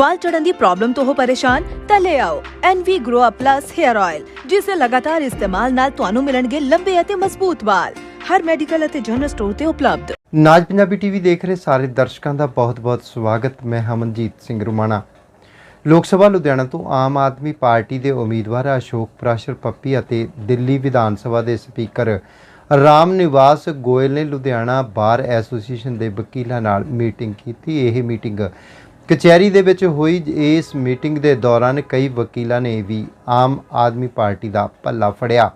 ਵਾਲ ਚੜਨ ਦੀ ਪ੍ਰੋਬਲਮ ਤੋਂ ਹੋ ਪਰੇਸ਼ਾਨ, ਤਾਂ ਲੈ ਆਓ NV Grow Up Plus Hair Oil ਜਿਸ ਦੇ ਲਗਾਤਾਰ ਇਸਤੇਮਾਲ ਨਾਲ ਤੁਹਾਨੂੰ ਮਿਲਣਗੇ ਲੰਬੇ ਅਤੇ ਮਜ਼ਬੂਤ ਵਾਲ। ਹਰ ਮੈਡੀਕਲ ਅਤੇ ਜਨਰਲ ਸਟੋਰ ਤੇ ਉਪਲਬਧ। ਨਾਜ ਪੰਜਾਬੀ ਟੀਵੀ ਦੇਖ ਰਹੇ ਸਾਰੇ ਦਰਸ਼ਕਾਂ ਦਾ ਬਹੁਤ-ਬਹੁਤ ਸਵਾਗਤ। ਮੈਂ ਹਮਨਜੀਤ ਸਿੰਘ ਰੁਮਾਣਾ। ਲੋਕ ਸਭਾ ਲੁਧਿਆਣਾ ਤੋਂ ਆਮ ਆਦਮੀ ਪਾਰਟੀ ਦੇ ਉਮੀਦਵਾਰ ਅਸ਼ੋਕ ਪ੍ਰਾਸ਼ਰ ਪੱਪੀ ਅਤੇ ਦਿੱਲੀ ਵਿਧਾਨ ਸਭਾ ਦੇ ਸਪੀਕਰ ਰਾਮ ਨਿਵਾਸ ਗੋਇਲ ਨੇ ਲੁਧਿਆਣਾ ਬਾਰ ਐਸੋਸੀਏਸ਼ਨ ਦੇ ਵਕੀਲਾਂ ਨਾਲ ਮੀਟਿੰਗ ਕੀਤੀ। ਇਹ ਮੀਟਿੰਗ ਕਚਹਿਰੀ ਦੇ ਵਿੱਚ ਹੋਈ ਇਸ ਮੀਟਿੰਗ ਦੇ ਦੌਰਾਨ ਕਈ ਵਕੀਲਾਂ ਨੇ ਵੀ ਆਮ ਆਦਮੀ ਪਾਰਟੀ ਦਾ ਪੱਲਾ ਫੜਿਆ।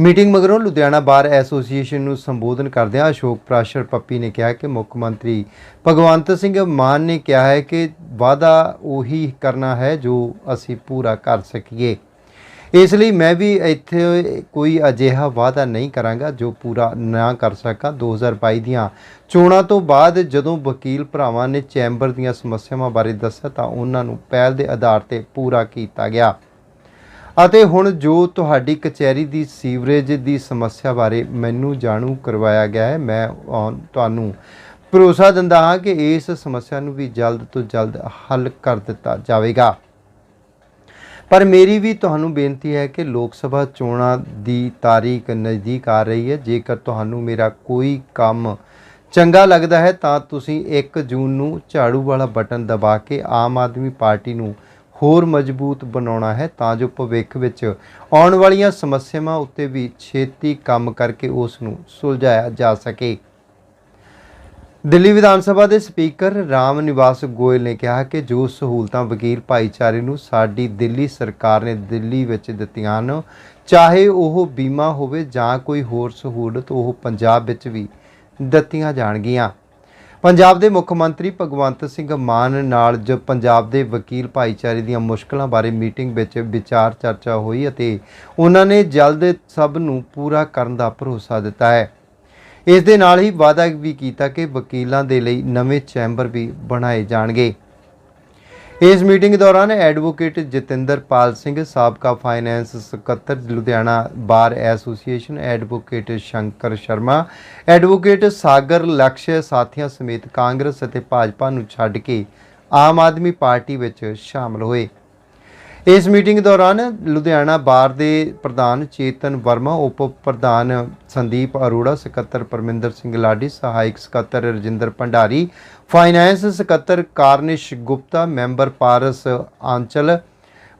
ਮੀਟਿੰਗ ਮਗਰੋਂ ਲੁਧਿਆਣਾ ਬਾਰ ਐਸੋਸੀਏਸ਼ਨ ਨੂੰ ਸੰਬੋਧਨ ਕਰਦਿਆਂ ਅਸ਼ੋਕ ਪ੍ਰਾਸ਼ਰ ਪੱਪੀ ਨੇ ਕਿਹਾ ਕਿ ਮੁੱਖ ਮੰਤਰੀ ਭਗਵੰਤ ਸਿੰਘ ਮਾਨ ਨੇ ਕਿਹਾ ਹੈ ਕਿ ਵਾਅਦਾ ਉਹੀ ਕਰਨਾ ਹੈ ਜੋ ਅਸੀਂ ਪੂਰਾ ਕਰ ਸਕੀਏ। ਇਸ ਲਈ ਮੈਂ ਵੀ ਇੱਥੇ ਕੋਈ ਅਜਿਹਾ ਵਾਅਦਾ ਨਹੀਂ ਕਰਾਂਗਾ ਜੋ ਪੂਰਾ ਨਾ ਕਰ ਸਕਾਂ। 2022 ਦੀਆਂ ਚੋਣਾਂ ਤੋਂ ਬਾਅਦ ਜਦੋਂ ਵਕੀਲ ਭਰਾਵਾਂ ਨੇ ਚੈਂਬਰ ਦੀਆਂ ਸਮੱਸਿਆਵਾਂ ਬਾਰੇ ਦੱਸਿਆ ਤਾਂ ਉਹਨਾਂ ਨੂੰ ਪਹਿਲ ਦੇ ਆਧਾਰ ਤੇ ਪੂਰਾ ਕੀਤਾ ਗਿਆ। ਅਤੇ ਹੁਣ ਜੋ ਤੁਹਾਡੀ ਕਚਹਿਰੀ ਦੀ ਸੀਵਰੇਜ ਦੀ ਸਮੱਸਿਆ ਬਾਰੇ ਮੈਨੂੰ ਜਾਣੂ ਕਰਵਾਇਆ ਗਿਆ ਹੈ ਮੈਂ ਅਹ, ਤੁਹਾਨੂੰ ਭਰੋਸਾ ਦਿੰਦਾ ਹਾਂ ਕਿ ਇਸ ਸਮੱਸਿਆ ਨੂੰ ਵੀ ਜਲਦ ਤੋਂ ਜਲਦ ਹੱਲ ਕਰ ਦਿੱਤਾ ਜਾਵੇਗਾ। ਪਰ ਮੇਰੀ ਵੀ ਤੁਹਾਨੂੰ ਬੇਨਤੀ ਹੈ ਕਿ ਲੋਕ ਸਭਾ ਚੋਣਾਂ ਦੀ ਤਾਰੀਖ ਨਜ਼ਦੀਕ ਆ ਰਹੀ ਹੈ। ਜੇਕਰ ਤੁਹਾਨੂੰ ਮੇਰਾ ਕੋਈ ਕੰਮ ਚੰਗਾ ਲੱਗਦਾ ਹੈ, ਤਾਂ ਤੁਸੀਂ 1 ਜੂਨ ਨੂੰ ਝਾੜੂ ਵਾਲਾ ਬਟਨ ਦਬਾ ਕੇ ਆਮ ਆਦਮੀ ਪਾਰਟੀ ਨੂੰ ਹੋਰ ਮਜ਼ਬੂਤ ਬਣਾਉਣਾ ਹੈ। ਤਾਂ ਜੋ ਭਵਿੱਖ ਵਿੱਚ ਆਉਣ ਵਾਲੀਆਂ ਸਮੱਸਿਆਵਾਂ ਉੱਤੇ ਵੀ ਛੇਤੀ ਕੰਮ ਕਰਕੇ ਉਸ ਨੂੰ ਸੁਲਝਾਇਆ ਜਾ ਸਕੇ। ਦਿੱਲੀ ਵਿਧਾਨ ਸਭਾ ਦੇ ਸਪੀਕਰ ਰਾਮ ਨਿਵਾਸ ਗੋਇਲ ਨੇ ਕਿਹਾ ਕਿ ਜੋ ਸਹੂਲਤਾਂ ਵਕੀਲ ਭਾਈਚਾਰੇ ਨੂੰ ਸਾਡੀ ਦਿੱਲੀ ਸਰਕਾਰ ਨੇ ਦਿੱਲੀ ਵਿੱਚ ਦਿੱਤੀਆਂ ਹਨ, ਚਾਹੇ ਉਹ ਬੀਮਾ ਹੋਵੇ ਜਾਂ ਕੋਈ ਹੋਰ ਸਹੂਲਤ, ਉਹ ਪੰਜਾਬ ਵਿੱਚ ਵੀ ਦਿੱਤੀਆਂ ਜਾਣਗੀਆਂ। ਪੰਜਾਬ ਦੇ ਮੁੱਖ ਮੰਤਰੀ ਭਗਵੰਤ ਸਿੰਘ ਮਾਨ ਨਾਲ ਜ ਪੰਜਾਬ ਦੇ ਵਕੀਲ ਭਾਈਚਾਰੇ ਦੀਆਂ ਮੁਸ਼ਕਲਾਂ ਬਾਰੇ ਮੀਟਿੰਗ ਵਿੱਚ ਵਿਚਾਰ ਚਰਚਾ ਹੋਈ ਅਤੇ ਉਹਨਾਂ ਨੇ ਜਲਦ ਸਭ ਨੂੰ ਪੂਰਾ ਕਰਨ ਦਾ ਭਰੋਸਾ ਦਿੱਤਾ ਹੈ। ਇਸ ਦੇ ਨਾਲ ਹੀ ਵਾਅਦਾ ਵੀ ਕੀਤਾ ਕਿ ਵਕੀਲਾਂ ਦੇ ਲਈ ਨਵੇਂ ਚੈਂਬਰ ਵੀ ਬਣਾਏ ਜਾਣਗੇ। ਇਸ ਮੀਟਿੰਗ ਦੌਰਾਨ ਐਡਵੋਕੇਟ ਜਤਿੰਦਰਪਾਲ ਸਿੰਘ, ਸਾਬਕਾ ਫਾਈਨੈਂਸ ਸਕੱਤਰ Ludhiana bar association advocate Shankar Sharma, advocate Sagar Laksh ਸਾਥੀਆਂ ਸਮੇਤ ਕਾਂਗਰਸ ਅਤੇ ਭਾਜਪਾ ਨੂੰ ਛੱਡ ਕੇ ਆਮ ਆਦਮੀ ਪਾਰਟੀ ਵਿੱਚ ਸ਼ਾਮਲ ਹੋਏ। ਇਸ ਮੀਟਿੰਗ ਦੌਰਾਨ ਲੁਧਿਆਣਾ ਬਾਰ ਦੇ ਪ੍ਰਧਾਨ ਚੇਤਨ ਵਰਮਾ, ਉਪ ਪ੍ਰਧਾਨ ਸੰਦੀਪ ਅਰੋੜਾ, ਸਕੱਤਰ ਪਰਮਿੰਦਰ ਸਿੰਘ ਲਾਡੀ, ਸਹਾਇਕ ਸਕੱਤਰ ਰਜਿੰਦਰ ਭੰਡਾਰੀ, ਫਾਈਨੈਂਸ ਸਕੱਤਰ ਕਾਰਨਿਸ਼ ਗੁਪਤਾ, ਮੈਂਬਰ ਪਾਰਸ ਆਂਚਲ,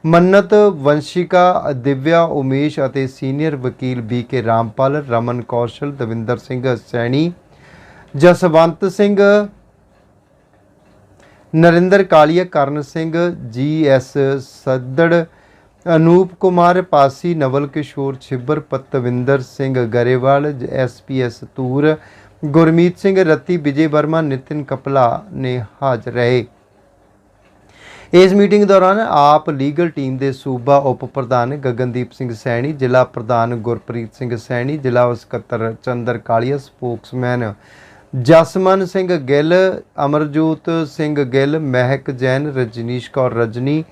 ਮੰਨਤ ਵੰਸ਼ਿਕਾ ਦਿਵਿਆ ਉਮੇਸ਼ ਅਤੇ ਸੀਨੀਅਰ ਵਕੀਲ B K Rampal, Raman Kaushal, Davinder Singh Saini, Jaswant Singh Narinder Kalia, Karan Singh, G S Saddar, Anoop Kumar, Pasi, Naval Kishore, Chhibber, Patwinder Singh Grewal SPS Toor, Gurmeet Singh, Ratti, Vijay Verma, Nitin Kapla ਨੇ ਹਾਜ਼ਰ ਰਹੇ। ਇਸ meeting ਦੌਰਾਨ ਆਪ legal team ਦੇ ਸੂਬਾ ਉਪ ਪ੍ਰਧਾਨ ਗਗਨਦੀਪ ਸਿੰਘ ਸੈਣੀ, ਜ਼ਿਲ੍ਹਾ ਪ੍ਰਧਾਨ ਗੁਰਪ੍ਰੀਤ ਸਿੰਘ ਸੈਣੀ, ਜ਼ਿਲ੍ਹਾ ਸਕੱਤਰ ਚੰਦਰ ਕਾਲੀਆ, ਸਪੋਕਸਮੈਨ ਜਸਮਨ ਸਿੰਘ ਗਿੱਲ, ਅਮਰਜੋਤ ਸਿੰਘ ਗਿੱਲ, ਮਹਿਕ ਜੈਨ, ਰਜਨੀਸ਼ ਕੌਰ ਰਜਨੀ,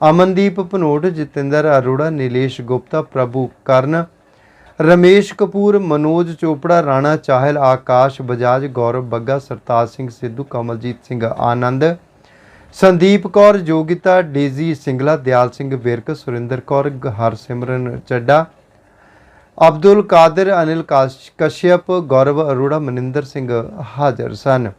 ਅਮਨਦੀਪ ਭਨੋਟ, ਜਤਿੰਦਰ ਅਰੋੜਾ, ਨੀਲੇਸ਼ ਗੁਪਤਾ, ਪ੍ਰਭੂ ਕਰਨ, ਰਮੇਸ਼ ਕਪੂਰ, ਮਨੋਜ ਚੋਪੜਾ, ਰਾਣਾ ਚਾਹਲ, ਆਕਾਸ਼ ਬਜਾਜ, ਗੌਰਵ ਬੱਗਾ, ਸਰਤਾਜ ਸਿੰਘ ਸਿੱਧੂ, ਕਮਲਜੀਤ ਸਿੰਘ ਆਨੰਦ, ਸੰਦੀਪ ਕੌਰ, ਜੋਗਿਤਾ, ਡੇਜ਼ੀ ਸਿੰਗਲਾ, ਦਿਆਲ ਸਿੰਘ ਵਿਰਕ, ਸੁਰਿੰਦਰ ਕੌਰ, ਹਰਸਿਮਰਨ ਚੱਡਾ ਅਬਦੁਲ ਕਾਦਰ ਅਨਿਲ ਕਾਸ਼- ਕਸ਼ਯਪ ਗੌਰਵ ਅਰੋੜਾ ਮਨਿੰਦਰ ਸਿੰਘ ਹਾਜ਼ਰ ਸਨ।